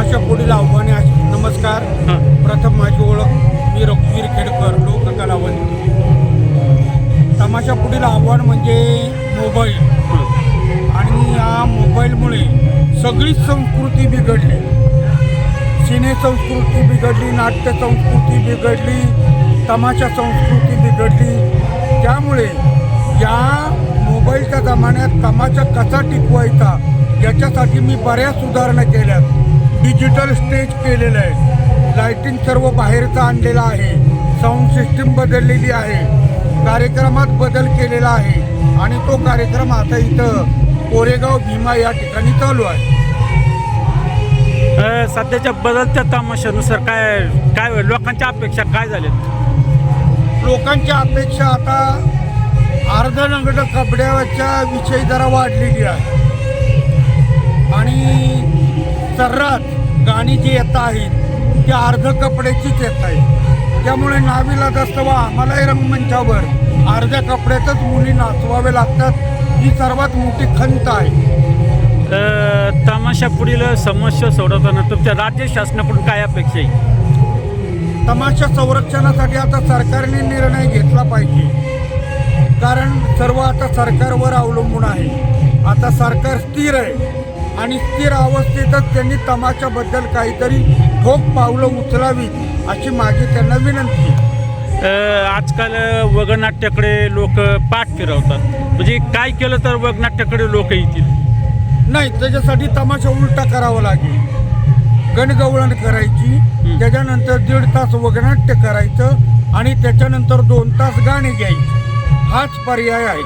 तमाशा पुढील आव्हाने अशी- नमस्कार. प्रथम माझी ओळख मी रघुवीर खेडकर लोककलावंत. तमाशा पुढील आव्हान म्हणजे मोबाईल. आणि या मोबाईलमुळे सगळीच संस्कृती बिघडली. सिने संस्कृती बिघडली नाट्य संस्कृती बिघडली तमाशा संस्कृती बिघडली. त्यामुळे या मोबाईलच्या जमान्यात तमाशा कसा टिकवायचा याच्यासाठी मी बऱ्याच सुधारणा केल्यात. डिजिटल स्टेज केलेलं आहे. लाईटिंग सर्व बाहेरचं आणलेलं आहे. साऊंड सिस्टीम बदललेली आहे. कार्यक्रमात बदल केलेला आहे. आणि तो कार्यक्रम आता इथं कोरेगाव भीमा या ठिकाणी चालू आहे. सध्याच्या बदलत्या तमाशानुसार काय काय? लोकांच्या अपेक्षा काय झाल्यात? लोकांच्या अपेक्षा आता अर्धनगड कपड्याच्या विषयी जरा वाढलेली आहे. आणि सर्रास गाणी जी येत आहेत ती अर्ध कपड्याचीच येत आहेत त्यामुळे नावीला वा आम्हालाही रंगमंचावर अर्ध्या कपड्यातच मुली नाचवावे लागतात ही सर्वात मोठी खंत आहे. तमाशा पुढील समस्या सोडवताना तुमच्या राज्य शासनाकडून काय अपेक्षा आहे? तमाशा संरक्षणासाठी आता सरकारने निर्णय घेतला पाहिजे. कारण सर्व आता सरकारवर अवलंबून आहे. आता सरकार स्थिर आहे. आणि स्थिर अवस्थेतच त्यांनी तमाशाबद्दल काहीतरी ठोक पावलं उचलावी अशी माझी त्यांना विनंती आजकाल वगनाट्याकडे लोक पाठ फिरवतात. म्हणजे काय केलं तर वगनाट्याकडे लोक येतील? नाही त्याच्यासाठी तमाशा उलटा करावा लागेल. गणगवळण करायची त्याच्यानंतर दीड तास वगनाट्य करायचं आणि त्याच्यानंतर दोन तास गाणे घ्यायची. हाच पर्याय आहे.